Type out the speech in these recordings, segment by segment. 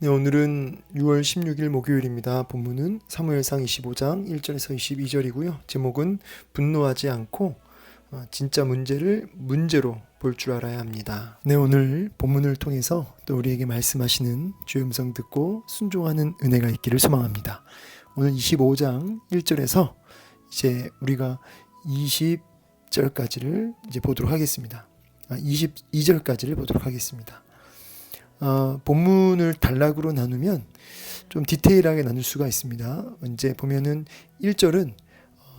네, 오늘은 6월 16일 목요일입니다. 본문은 사무엘상 25장 1절에서 22절이고요. 제목은 분노하지 않고 어, 진짜 문제를 문제로 볼 줄 알아야 합니다. 네, 오늘 본문을 통해서 또 우리에게 말씀하시는 주의 음성 듣고 순종하는 은혜가 있기를 소망합니다. 오늘 25장 1절에서 이제 우리가 20절까지를 이제 보도록 하겠습니다. 아, 22절까지를 보도록 하겠습니다. 어, 본문을 단락으로 나누면 좀 디테일하게 나눌 수가 있습니다. 이제 보면은 1절은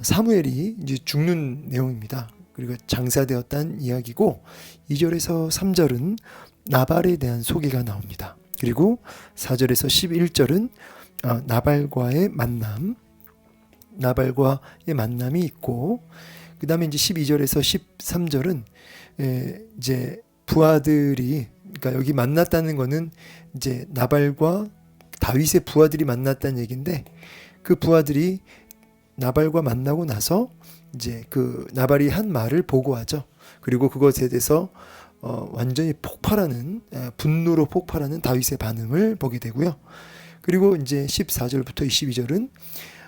사무엘이 이제 죽는 내용입니다. 그리고 장사되었다는 이야기고 2절에서 3절은 나발에 대한 소개가 나옵니다. 그리고 4절에서 11절은 어, 나발과의 만남, 나발과의 만남이 있고 그 다음에 이제 12절에서 13절은 에, 이제 부하들이 그러니까 여기 만났다는 거는 이제 나발과 다윗의 부하들이 만났다는 얘기인데 그 부하들이 나발과 만나고 나서 이제 그 나발이 한 말을 보고하죠. 그리고 그것에 대해서 어, 완전히 폭발하는 에, 분노로 폭발하는 다윗의 반응을 보게 되고요. 그리고 이제 14절부터 22절은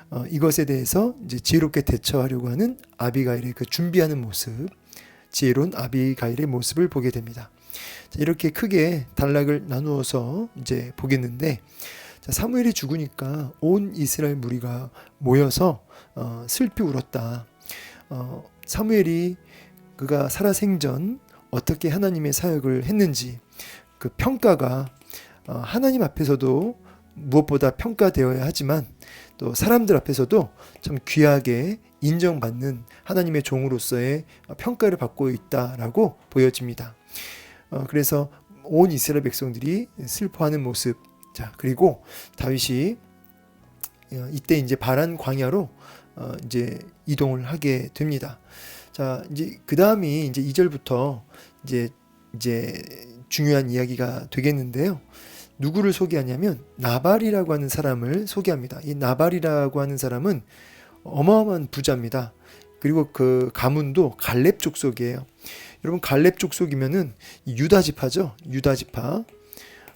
어, 이것에 대해서 이제 지혜롭게 대처하려고 하는 아비가일의 그 준비하는 모습, 지혜로운 아비가일의 모습을 보게 됩니다. 자, 이렇게 크게 단락을 나누어서 이제 보겠는데 자, 사무엘이 죽으니까 온 이스라엘 무리가 모여서 어, 슬피 울었다. 어, 사무엘이 그가 살아생전 어떻게 하나님의 사역을 했는지 그 평가가 어, 하나님 앞에서도 무엇보다 평가되어야 하지만 또 사람들 앞에서도 참 귀하게 인정받는 하나님의 종으로서의 평가를 받고 있다라고 보여집니다. 어, 그래서 온 이스라엘 백성들이 슬퍼하는 모습. 자, 그리고 다윗이 어, 이때 이제 바란 광야로 어, 이제 이동을 하게 됩니다. 자, 이제 그 다음이 이제 2절부터 이제 이제 중요한 이야기가 되겠는데요. 누구를 소개하냐면 나발이라고 하는 사람을 소개합니다. 이 나발이라고 하는 사람은 어마어마한 부자입니다. 그리고 그 가문도 갈렙 족속이에요. 여러분 갈렙 족속이면은 유다 지파죠. 유다 지파.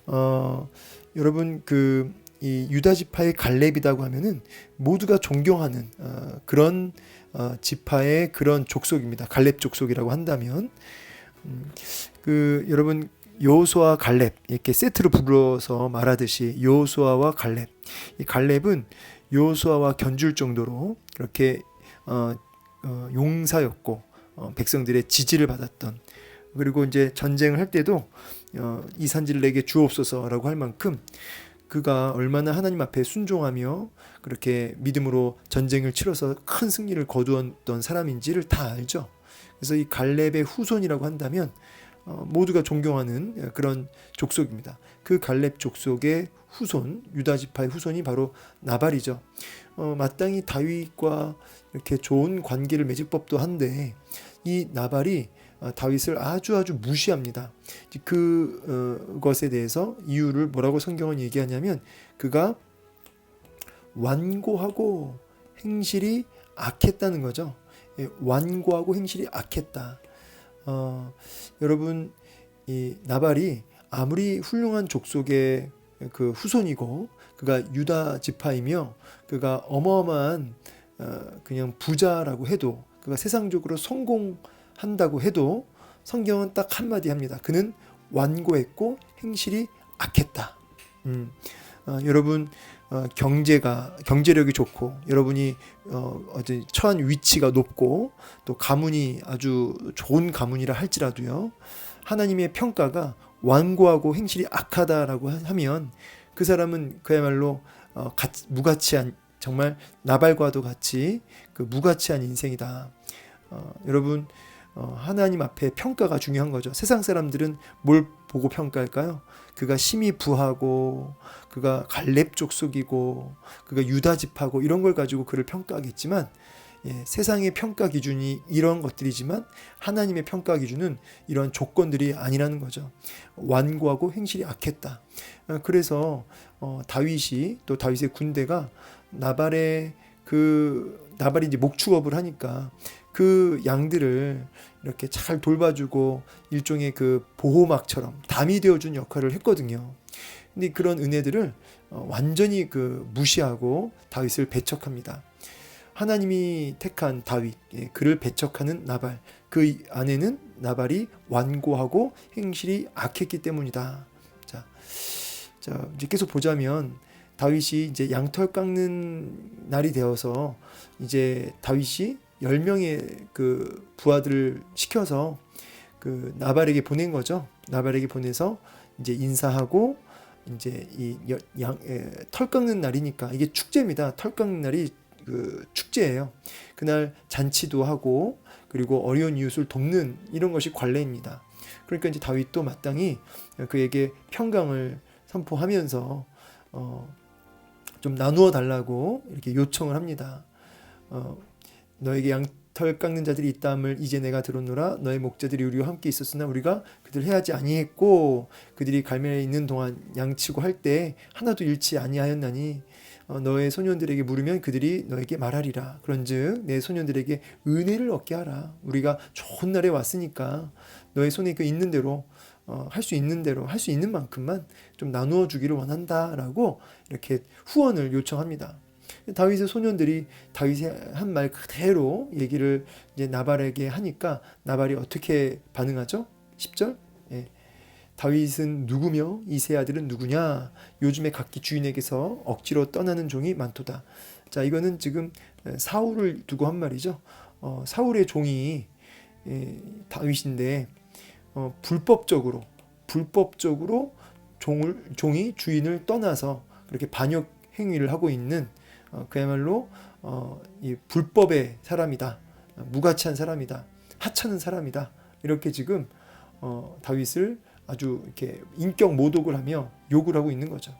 어, 여러분 그 이 유다 지파의 갈렙이라고 하면은 모두가 존경하는 어, 그런 어, 지파의 그런 족속입니다. 갈렙 족속이라고 한다면 음, 그 여러분 요수아 갈렙 이렇게 세트로 불러서 말하듯이 요수아와 갈렙 이 갈렙은 요수아와 견줄 정도로 그렇게 어, 어, 용사였고 어, 백성들의 지지를 받았던 그리고 이제 전쟁을 할 때도 어, 이 산지를 내게 주옵소서라고 할 만큼 그가 얼마나 하나님 앞에 순종하며 그렇게 믿음으로 전쟁을 치러서 큰 승리를 거두었던 사람인지를 다 알죠. 그래서 이 갈렙의 후손이라고 한다면 어, 모두가 존경하는 그런 족속입니다. 그 갈렙 족속의 후손 유다 지파의 후손이 바로 나발이죠. 어, 마땅히 다윗과 이렇게 좋은 관계를 맺을 법도 한데 이 나발이 어, 다윗을 아주 아주 무시합니다. 그 어, 것에 대해서 이유를 뭐라고 성경은 얘기하냐면 그가 완고하고 행실이 악했다는 거죠. 예, 완고하고 행실이 악했다. 어, 여러분 이 나발이 아무리 훌륭한 족속의 그 후손이고 그가 유다 지파이며 그가 어마어마한 어, 그냥 부자라고 해도 그가 세상적으로 성공한다고 해도 성경은 딱 한마디 합니다. 그는 완고했고 행실이 악했다. 음, 어, 여러분 어, 경제가 경제력이 좋고 여러분이 어, 어디 처한 위치가 높고 또 가문이 아주 좋은 가문이라 할지라도요 하나님의 평가가 완고하고 행실이 악하다라고 하면 그 사람은 그야말로 어, 가, 무가치한 정말 나발과도 같이 그 무가치한 인생이다. 어, 여러분 어, 하나님 앞에 평가가 중요한 거죠. 세상 사람들은 뭘 보고 평가할까요? 그가 심히 부하고 그가 갈렙 족속이고 그가 유다 집하고 이런 걸 가지고 그를 평가하겠지만 예, 세상의 평가 기준이 이런 것들이지만 하나님의 평가 기준은 이런 조건들이 아니라는 거죠. 완고하고 행실이 악했다. 어, 그래서 어, 다윗이 또 다윗의 군대가 나발의 그 나발이 이제 목축업을 하니까 그 양들을 이렇게 잘 돌봐주고 일종의 그 보호막처럼 담이 되어준 역할을 했거든요. 근데 그런 은혜들을 어, 완전히 그 무시하고 다윗을 배척합니다. 하나님이 택한 다윗, 예, 그를 배척하는 나발, 그 이- 안에는 나발이 완고하고 행실이 악했기 때문이다. 자, 자 이제 계속 보자면 다윗이 이제 양털 깎는 날이 되어서 이제 다윗이 열 명의 그 부하들을 시켜서 그 나발에게 보낸 거죠. 나발에게 보내서 이제 인사하고 이제 이양털 깎는 날이니까 이게 축제입니다. 털 깎는 날이 그 축제예요. 그날 잔치도 하고 그리고 어려운 이웃을 돕는 이런 것이 관례입니다. 그러니까 이제 다윗도 마땅히 그에게 평강을 선포하면서 어, 좀 나누어 달라고 이렇게 요청을 합니다. 어, 너에게 양털 깎는 자들이 있다함을 이제 내가 들었노라. 너의 목자들이 우리와 함께 있었으나 우리가 그들 해하지 아니했고 그들이 갈멜에 있는 동안 양치고 할 때 하나도 잃지 아니하였나니 어, 너의 소년들에게 물으면 그들이 너에게 말하리라. 그런즉 내 소년들에게 은혜를 얻게 하라. 우리가 좋은 날에 왔으니까 너의 손에 그 있는 대로 어, 할 수 있는 대로 할 수 있는 만큼만 좀 나누어 주기를 원한다라고 이렇게 후원을 요청합니다. 다윗의 소년들이 다윗이 한말 그대로 얘기를 이제 나발에게 하니까 나발이 어떻게 반응하죠? 10절? 예. 다윗은 누구며 이세 아들은 누구냐? 요즘에 각기 주인에게서 억지로 떠나는 종이 많도다. 자, 이거는 지금 사울을 두고 한 말이죠. 어, 사울의 종이 예, 다윗인데 어, 불법적으로 불법적으로 종을 종이 주인을 떠나서 그렇게 반역 행위를 하고 있는 어, 그야말로 어, 이 불법의 사람이다, 무가치한 사람이다, 하찮은 사람이다 이렇게 지금 어, 다윗을 아주 이렇게 인격 모독을 하며 욕을 하고 있는 거죠.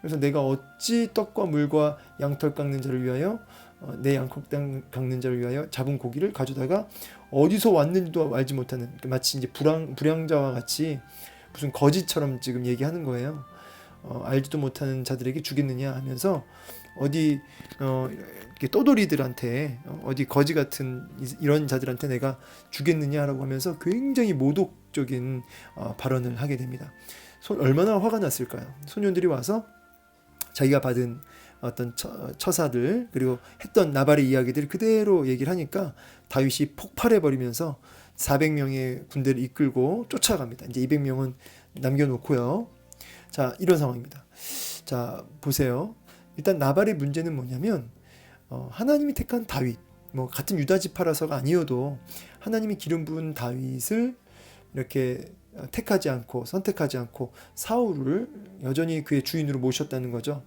그래서 내가 어찌 떡과 물과 양털 깎는 자를 위하여 어, 내 양털 깎는 자를 위하여 잡은 고기를 가져다가 어디서 왔는지도 알지 못하는 마치 이제 불황 불량자와 같이 무슨 거지처럼 지금 얘기하는 거예요. 어, 알지도 못하는 자들에게 주겠느냐 하면서 어디 어, 이렇게 떠돌이들한테 어, 어디 거지 같은 이- 이런 자들한테 내가 주겠느냐라고 하면서 굉장히 모독적인 어, 발언을 하게 됩니다. 손 얼마나 화가 났을까요? 소년들이 와서 자기가 받은 어떤 처, 처사들 그리고 했던 나발의 이야기들 그대로 얘기를 하니까 다윗이 폭발해 버리면서 400명의 군대를 이끌고 쫓아갑니다. 이제 200명은 남겨놓고요. 자 이런 상황입니다. 자 보세요. 일단 나발의 문제는 뭐냐면 어, 하나님이 택한 다윗 뭐 같은 유다 지파라서가 아니어도 하나님이 기름 부은 다윗을 이렇게 어, 택하지 않고 선택하지 않고 사울을 여전히 그의 주인으로 모셨다는 거죠.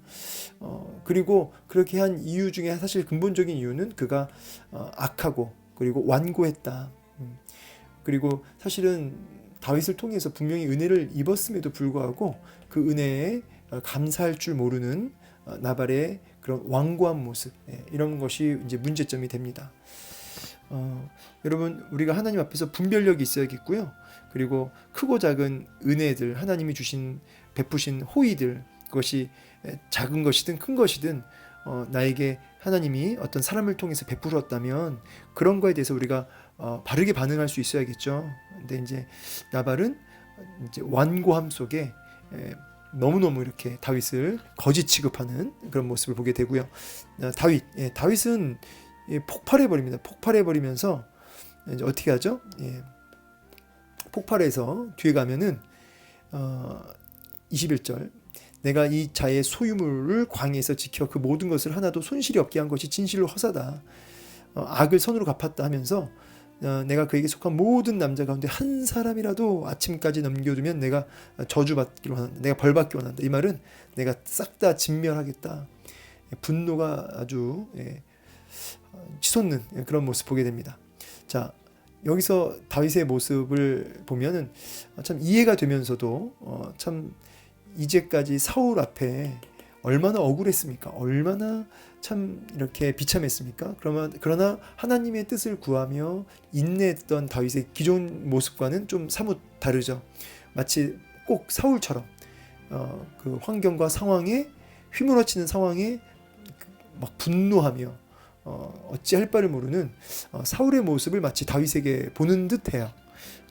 어, 그리고 그렇게 한 이유 중에 사실 근본적인 이유는 그가 어, 악하고 그리고 완고했다. 음. 그리고 사실은 다윗을 통해서 분명히 은혜를 입었음에도 불구하고 그 은혜에 어, 감사할 줄 모르는 어, 나발의 그런 완고한 모습 예, 이런 것이 이제 문제점이 됩니다. 어, 여러분 우리가 하나님 앞에서 분별력이 있어야겠고요. 그리고 크고 작은 은혜들 하나님이 주신 베푸신 호의들 그것이 에, 작은 것이든 큰 것이든 어, 나에게 하나님이 어떤 사람을 통해서 베풀었다면 그런 거에 대해서 우리가 어, 바르게 반응할 수 있어야겠죠. 근데 이제 나발은 이제 완고함 속에 에, 너무너무 이렇게 다윗을 거짓 취급하는 그런 모습을 보게 되고요. 어, 다윗, 예, 다윗은 예, 폭발해 버립니다. 폭발해 버리면서 어떻게 하죠? 예, 폭발해서 뒤에 가면은 어, 21절 내가 이 자의 소유물을 광에서 지켜 그 모든 것을 하나도 손실이 없게 한 것이 진실로 허사다. 어, 악을 선으로 갚았다 하면서 어, 내가 그에게 속한 모든 남자 가운데 한 사람이라도 아침까지 넘겨두면 내가 저주받기로 한다. 내가 벌받기로 한다. 이 말은 내가 싹 다 진멸하겠다. 예, 분노가 아주 예, 어, 치솟는 예, 그런 모습 보게 됩니다. 자 여기서 다윗의 모습을 보면은 참 이해가 되면서도 어, 참 이제까지 사울 앞에 얼마나 억울했습니까? 얼마나 참 이렇게 비참했습니까? 그러면 그러나 하나님의 뜻을 구하며 인내했던 다윗의 기존 모습과는 좀 사뭇 다르죠. 마치 꼭 사울처럼 어, 그 환경과 상황에 휘몰아치는 상황에 막 분노하며 어, 어찌할 바를 모르는 어, 사울의 모습을 마치 다윗에게 보는 듯해요.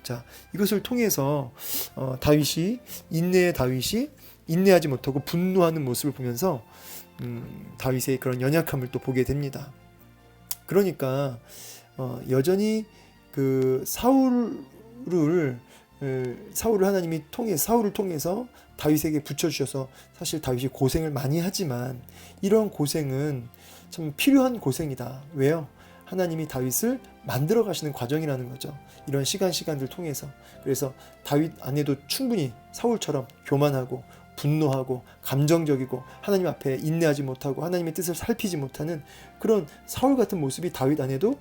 자 이것을 통해서 어, 다윗이 인내의 다윗이 인내하지 못하고 분노하는 모습을 보면서 음, 다윗의 그런 연약함을 또 보게 됩니다. 그러니까 어, 여전히 그 사울을 에, 사울을 하나님이 통해 사울을 통해서 다윗에게 붙여 주셔서 사실 다윗이 고생을 많이 하지만 이런 고생은 참 필요한 고생이다. 왜요? 하나님이 다윗을 만들어 가시는 과정이라는 거죠. 이런 시간 시간들 통해서 그래서 다윗 안에도 충분히 사울처럼 교만하고 분노하고 감정적이고 하나님 앞에 인내하지 못하고 하나님의 뜻을 살피지 못하는 그런 사울 같은 모습이 다윗 안에도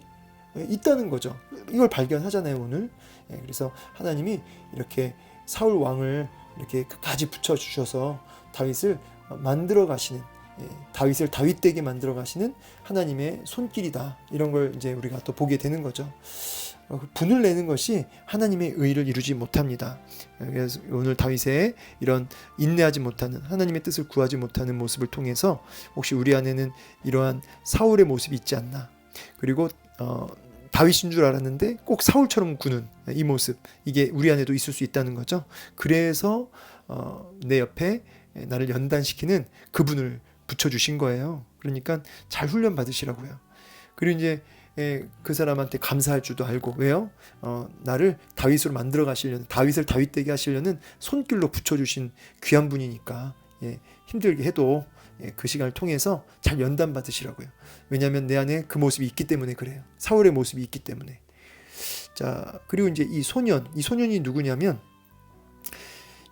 있다는 거죠. 이걸 발견하잖아요 오늘. 예, 그래서 하나님이 이렇게 사울 왕을 이렇게 끝까지 붙여 주셔서 다윗을 만들어 가시는 예, 다윗을 다윗되게 만들어 가시는 하나님의 손길이다. 이런 걸 이제 우리가 또 보게 되는 거죠. 어, 분을 내는 것이 하나님의 의를 이루지 못합니다. 그래서 오늘 다윗의 이런 인내하지 못하는 하나님의 뜻을 구하지 못하는 모습을 통해서 혹시 우리 안에는 이러한 사울의 모습이 있지 않나. 그리고 어, 다윗인 줄 알았는데 꼭 사울처럼 구는 이 모습 이게 우리 안에도 있을 수 있다는 거죠. 그래서 어, 내 옆에 나를 연단시키는 그분을 붙여주신 거예요. 그러니까 잘 훈련 받으시라고요. 그리고 이제 예, 그 사람한테 감사할 줄도 알고 왜요? 어, 나를 다윗으로 만들어 가시려는 다윗을 다윗 되게 하시려는 손길로 붙여주신 귀한 분이니까 예, 힘들게 해도 예, 그 시간을 통해서 잘 연단 받으시라고요. 왜냐하면 내 안에 그 모습이 있기 때문에 그래요. 사울의 모습이 있기 때문에. 자 그리고 이제 이 소년, 이 소년이 누구냐면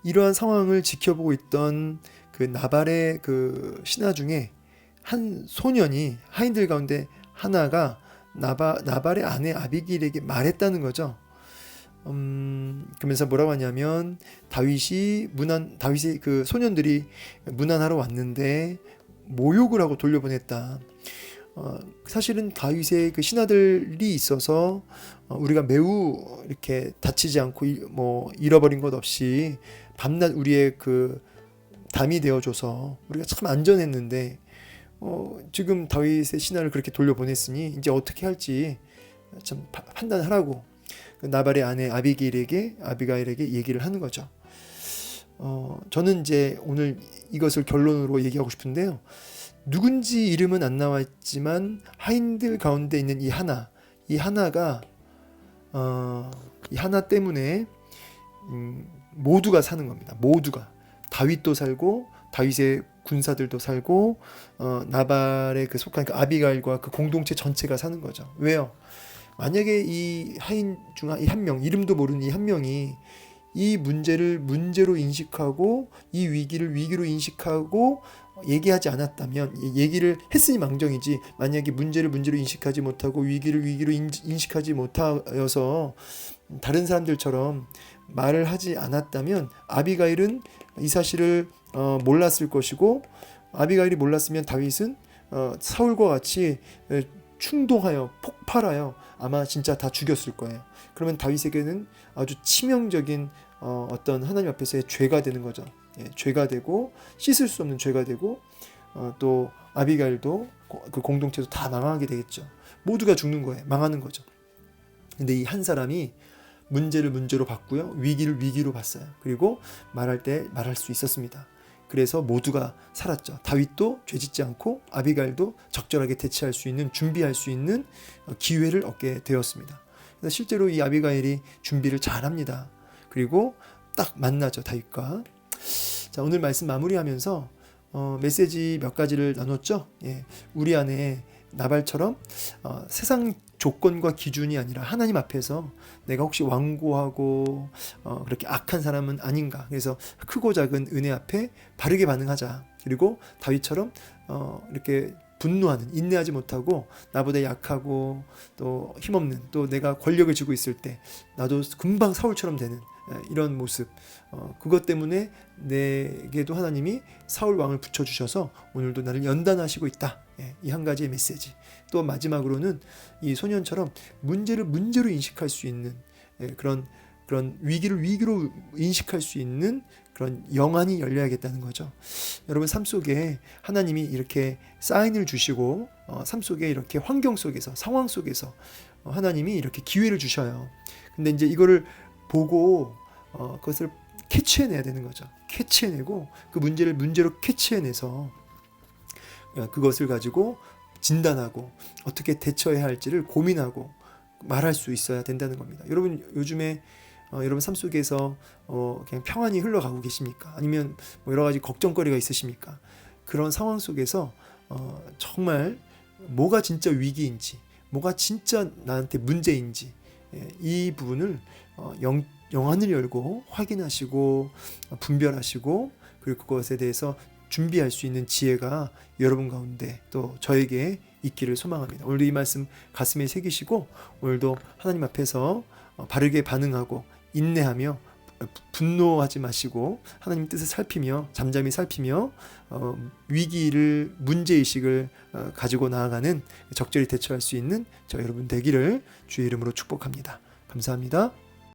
이러한 상황을 지켜보고 있던 그 나발의 그 신하 중에 한 소년이 하인들 가운데 하나가 나바, 나발의 아내 아비길에게 말했다는 거죠. 음, 그러면서 뭐라고 하냐면 다윗이 문안 다윗의 그 소년들이 문안하러 왔는데 모욕을 하고 돌려보냈다. 어, 사실은 다윗의 그 신하들이 있어서 어, 우리가 매우 이렇게 다치지 않고 이, 뭐 잃어버린 것 없이 밤낮 우리의 그 담이 되어줘서 우리가 참 안전했는데 어, 지금 다윗의 신하를 그렇게 돌려보냈으니 이제 어떻게 할지 참 파, 판단하라고 그 나발의 아내 아비길에게 아비가일에게 얘기를 하는 거죠. 어, 저는 이제 오늘 이것을 결론으로 얘기하고 싶은데요. 누군지 이름은 안 나와 있지만 하인들 가운데 있는 이 하나, 이 하나가 어, 이 하나 때문에 음, 모두가 사는 겁니다. 모두가 다윗도 살고 다윗의 군사들도 살고 어, 나발의 그 속한 그 아비가일과 그 공동체 전체가 사는 거죠. 왜요? 만약에 이 하인 중 한 명, 이름도 모르는 이 한 명이 이 문제를 문제로 인식하고 이 위기를 위기로 인식하고 얘기하지 않았다면 얘기를 했으니 망정이지 만약에 문제를 문제로 인식하지 못하고 위기를 위기로 인식하지 못하여서 다른 사람들처럼 말을 하지 않았다면 아비가일은 이 사실을 어, 몰랐을 것이고 아비가일이 몰랐으면 다윗은 어, 사울과 같이 충동하여 폭발하여 아마 진짜 다 죽였을 거예요. 그러면 다윗에게는 아주 치명적인 어, 어떤 하나님 앞에서의 죄가 되는 거죠. 예, 죄가 되고 씻을 수 없는 죄가 되고 어, 또 아비가일도 그 공동체도 다 망하게 되겠죠. 모두가 죽는 거예요. 망하는 거죠. 근데 이 한 사람이 문제를 문제로 봤고요. 위기를 위기로 봤어요. 그리고 말할 때 말할 수 있었습니다. 그래서 모두가 살았죠. 다윗도 죄짓지 않고 아비갈도 적절하게 대처할 수 있는 준비할 수 있는 기회를 얻게 되었습니다. 그래서 실제로 이 아비가일이 준비를 잘합니다. 그리고 딱 만나죠 다윗과. 자 오늘 말씀 마무리하면서 어, 메시지 몇 가지를 나눴죠. 예, 우리 안에 나발처럼 어, 세상 조건과 기준이 아니라 하나님 앞에서 내가 혹시 완고하고 어, 그렇게 악한 사람은 아닌가. 그래서 크고 작은 은혜 앞에 바르게 반응하자. 그리고 다윗처럼 어, 이렇게 분노하는 인내하지 못하고 나보다 약하고 또 힘없는 또 내가 권력을 쥐고 있을 때 나도 금방 사울처럼 되는 이런 모습 어, 그것 때문에 내게도 하나님이 사울 왕을 붙여 주셔서 오늘도 나를 연단하시고 있다 예, 이 한 가지의 메시지 또 마지막으로는 이 소년처럼 문제를 문제로 인식할 수 있는 예, 그런 그런 위기를 위기로 인식할 수 있는 그런 영안이 열려야겠다는 거죠. 여러분 삶 속에 하나님이 이렇게 사인을 주시고 어, 삶 속에 이렇게 환경 속에서 상황 속에서 어, 하나님이 이렇게 기회를 주셔요. 근데 이제 이거를 보고 어, 그것을 캐치해내야 되는 거죠. 캐치해내고 그 문제를 문제로 캐치해내서 어, 그것을 가지고 진단하고 어떻게 대처해야 할지를 고민하고 말할 수 있어야 된다는 겁니다. 여러분 요즘에 어, 여러분 삶 속에서 어, 그냥 평안히 흘러가고 계십니까? 아니면 뭐 여러 가지 걱정거리가 있으십니까? 그런 상황 속에서 어, 정말 뭐가 진짜 위기인지, 뭐가 진짜 나한테 문제인지 예, 이 부분을 어, 영, 영안을 열고 확인하시고 어, 분별하시고 그리고 그것에 대해서 준비할 수 있는 지혜가 여러분 가운데 또 저에게 있기를 소망합니다. 오늘도 이 말씀 가슴에 새기시고 오늘도 하나님 앞에서 어, 바르게 반응하고 인내하며 어, 분노하지 마시고 하나님 뜻을 살피며 잠잠히 살피며 어, 위기를 문제 의식을 어, 가지고 나아가는 적절히 대처할 수 있는 저 여러분 되기를 주의 이름으로 축복합니다. 감사합니다.